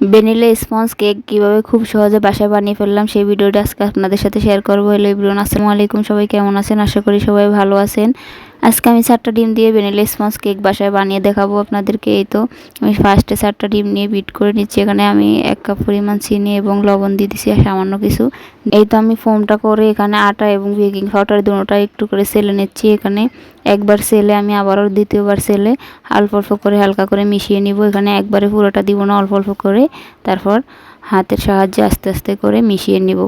Vanilla sponge cake কীভাবে খুব সহজে বাসায় বানিয়ে ফেললাম সেই ভিডিওটা আজকে আপনাদের সাথে শেয়ার করব। হ্যালো ইব্রুন আসসালামু আলাইকুম। সবাই কেমন আছেন? আশা করি সবাই ভালো আছেন। আজকে আমি চারটা ডিম দিয়ে ভ্যানিলা স্পঞ্জ কেক বাসায় বানিয়ে দেখাবো আপনাদেরকে। এই তো, আমি ফার্স্টে চারটা ডিম নিয়ে বিট করে নিচ্ছি। এখানে আমি এক কাপ পরিমাণ চিনি এবং লবণ দিয়ে দিচ্ছি সামান্য কিছু। এই তো আমি ফোমটা করে এখানে আটা এবং বেকিং পাউডার দুটোটা একটু করে সেলে নিচ্ছি। এখানে একবার সেলে আমি আবারও দ্বিতীয়বার সেলে অল্প অল্প করে হালকা করে মিশিয়ে নিব। এখানে একবারে পুরোটা দিব না, অল্প অল্প করে। তারপর হাতের সাহায্যে আস্তে আস্তে করে মিশিয়ে নিব।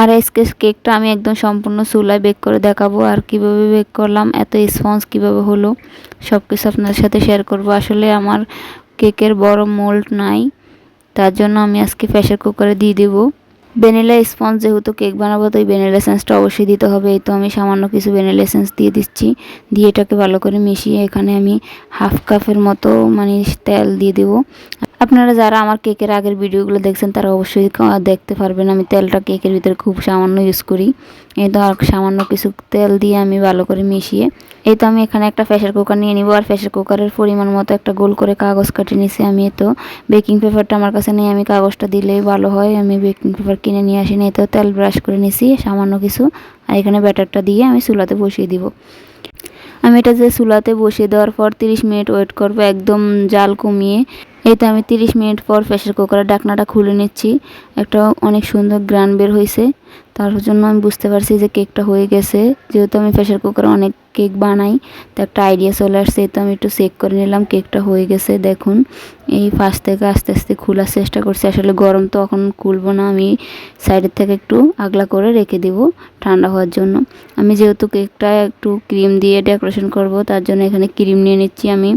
আর আজকে কেকটা আমি একদম সম্পূর্ণ চুলায় বেক করে দেখাবো আর কীভাবে বেক করলাম, এত স্পঞ্জ কীভাবে হলো সব কিছু আপনাদের সাথে শেয়ার করব। আসলে আমার কেকের বড় মোল্ড নাই, তার জন্য আমি আজকে প্রেশার কুকারে দিয়ে দেবো। ভ্যানিলা স্পঞ্জ যেহেতু কেক বানাবো, তো এই ভ্যানিলা এসেন্সটা অবশ্যই দিতে হবে। এই তো আমি সামান্য কিছু ভ্যানিলা এসেন্স দিয়ে দিচ্ছি, দিয়ে এটাকে ভালো করে মিশিয়ে এখানে আমি হাফ কাপের মতো মানে তেল দিয়ে দেবো। আপনারা যারা আমার কেকের আগের ভিডিওগুলো দেখছেন, তারা অবশ্যই দেখতে পারবেন। আমি তেলটা কেকের ভিতরে খুব সামান্য ইউজ করি। এই তো আর সামান্য কিছু তেল দিয়ে আমি ভালো করে মিশিয়ে, এই তো আমি এখানে একটা প্রেশার কুকার নিয়ে নিব। আর প্রেশার কুকারের পরিমাণ মতো একটা গোল করে কাগজ কাটে নিছি আমি। তো বেকিং পেপারটা আমার কাছে নেই। আমি কাগজটা দিলেই ভালো হয়। আমি বেকিং পেপার কিনে নিয়ে আসি এই তো তেল ব্রাশ করে নিছি সামান্য কিছু। আর এখানে ব্যাটারটা দিয়ে আমি চুলাতে বসিয়ে দিব। আমি এটা যে চুলাতে বসিয়ে দেওয়ার পর 30 মিনিট ওয়েট করব, একদম জাল কমিয়ে। এই তো আমি 30 মিনিট পর প্রেশার কুকারের ডাকনাটা খুলে নিচ্ছি। একটা অনেক সুন্দর গ্রান বের হয়েছে তার জন্য আমি বুঝতে পারছি যে কেকটা হয়ে গেছে। যেহেতু আমি প্রেশার কুকারে অনেক কেক বানাই, তো একটা আইডিয়া চলে আসছে। তো আমি একটু চেক করে নিলাম, কেকটা হয়ে গেছে। দেখুন, এই ফার্স্ট থেকে আস্তে আস্তে খোলার চেষ্টা করছি। আসলে গরম তো এখন খুলবো না, আমি সাইডের থেকে একটু আগলা করে রেখে দিব ঠান্ডা হওয়ার জন্য। আমি যেহেতু কেকটা একটু ক্রিম দিয়ে ডেকোরেশন করব, তার জন্য এখানে ক্রিম নিয়ে নিচ্ছি আমি।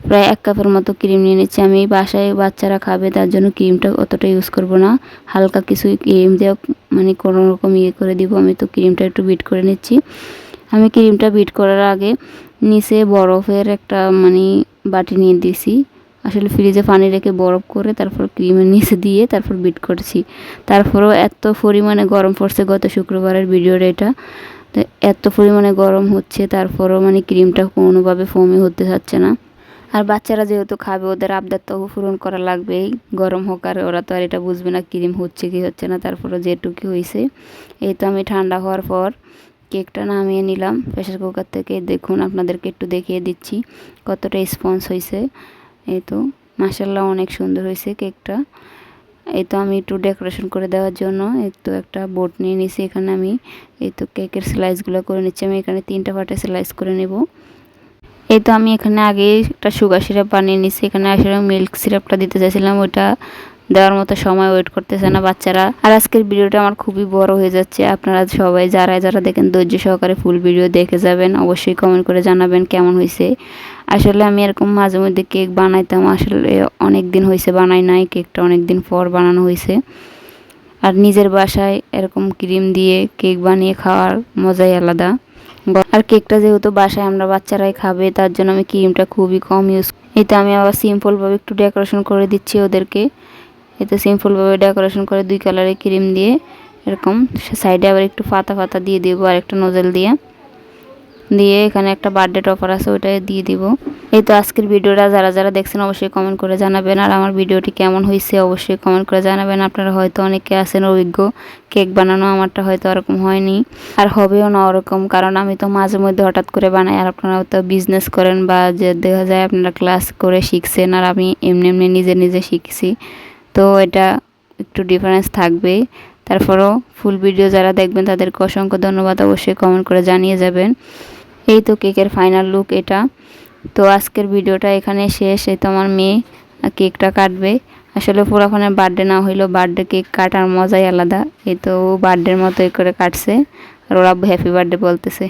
প্রায় এক কাপের মতো ক্রিম নিয়ে নিচ্ছি। আমি বাসায় বাচ্চারা খাবে, তার জন্য ক্রিমটা অতটা ইউজ করব না। হালকা কিছু ক্রিম দিয়ে মানে কোনো রকম ইয়ে করে দিব। আমি তো ক্রিমটা একটু বিট করে নিচ্ছি। আমি ক্রিমটা বিট করার আগে নিচে বরফের একটা মানে বাটি নিয়ে দিছি। আসলে ফ্রিজে পানি রেখে বরফ করে তারপর ক্রিমের নিচে দিয়ে তারপর বিট করছি। তারপরেও এত পরিমাণে গরম পড়ছে গত শুক্রবারের ভিডিওর এটা। এত পরিমাণে গরম হচ্ছে, তারপরও মানে ক্রিমটা কোনোভাবে ফোমে হতে চাচ্ছে না। আর বাচ্চারা যেহেতু খাবে, ওদের আবদার তো পূরণ করা লাগবেই। গরম হোক আর ওরা তো আর এটা বুঝবে না ক্রিম হচ্ছে, কি হচ্ছে না তারপরে যেটুকু হয়েছে এই তো আমি ঠান্ডা হওয়ার পর কেকটা নামিয়ে নিলাম প্রেশার কুকার থেকে। দেখুন, আপনাদেরকে একটু দেখিয়ে দিচ্ছি কতটা স্পঞ্জ হয়েছে এই তো মাসাল্লাহ অনেক সুন্দর হয়েছে কেকটা। এই তো আমি একটু ডেকোরেশন করে দেওয়ার জন্য একটু একটা বোট নিয়ে নিছি এখানে আমি। এই তো কেকের স্লাইসগুলো করে নিচ্ছি। আমি এখানে তিনটা পাটে স্লাইস করে নেব। এই তো আমি এখানে আগে একটা সুগার সিরাপ বানিয়ে নিছি। এখানে আসলে মিল্ক সিরাপটা দিতে চাইছিলাম, ওইটা দেওয়ার মতো সময় ওয়েট করতেছে না বাচ্চারা। আর আজকের ভিডিওটা আমার খুবই বড় হয়ে যাচ্ছে। আপনারা সবাই যারা যারা দেখেন ধৈর্য সহকারে ফুল ভিডিও দেখে যাবেন, অবশ্যই কমেন্ট করে জানাবেন কেমন হয়েছে। আসলে আমি এরকম মাঝে মধ্যে কেক বানাইতাম, আসলে অনেক দিন হয়েছে বানাই নাই কেকটা অনেক দিন পর বানানো হয়েছে। আর নিজের বাসায় এরকম ক্রিম দিয়ে কেক বানিয়ে খাওয়ার মজাই আলাদা। আর কেকটা যেহেতু বাসায় আমরা বাচ্চারাই খাবে, তার জন্য আমি ক্রিমটা খুবই কম ইউজ এতে আমি আবার সিম্পলভাবে একটু ডেকোরেশন করে দিচ্ছি ওদেরকে। এতে সিম্পলভাবে ডেকোরেশন করে দুই কালারের ক্রিম দিয়ে এরকম সাইডে আবার একটু ফাতা ফাতা দিয়ে দেবো আর একটা নোজেল দিয়ে। দিয়ে এখানে একটা বার্থডে টপার আছে ওইটা দিয়ে দিব। এই তো আজকের ভিডিওটা, যারা যারা দেখছেন অবশ্যই কমেন্ট করে জানাবেন। আর আমার ভিডিওটি কেমন হয়েছে অবশ্যই কমেন্ট করে জানাবেন। আপনারা হয়তো অনেকে আছেন অভিজ্ঞ, কেক বানানো আমারটা হয়তো ওরকম হয়নি। আর হবেও না ওরকম, কারণ আমি তো মাঝে মধ্যে হঠাৎ করে বানাই। আর আপনারা তো বিজনেস করেন বা যে দেখা যায় আপনারা ক্লাস করে শিখছেন, আর আমি এমনি এমনি নিজে নিজে শিখছি। তো এটা একটু ডিফারেন্স থাকবে তারপরও ফুল ভিডিও যারা দেখবেন, তাদেরকে অসংখ্য ধন্যবাদ। অবশ্যই কমেন্ট করে জানিয়ে যাবেন। এই তো কেকের ফাইনাল লুক এটা। তো আজকের ভিডিওটা এখানে শেষ। এই তো আমার মেয়ে কেকটা কাটবে। আসলে পুরাখানে বার্থডে না হইলেও বার্থডে কেক কাটার মজাই আলাদা। এই তো বার্থডের মতো করে কাটছে। আর ওরা হ্যাপি বার্থডে বলতেছে।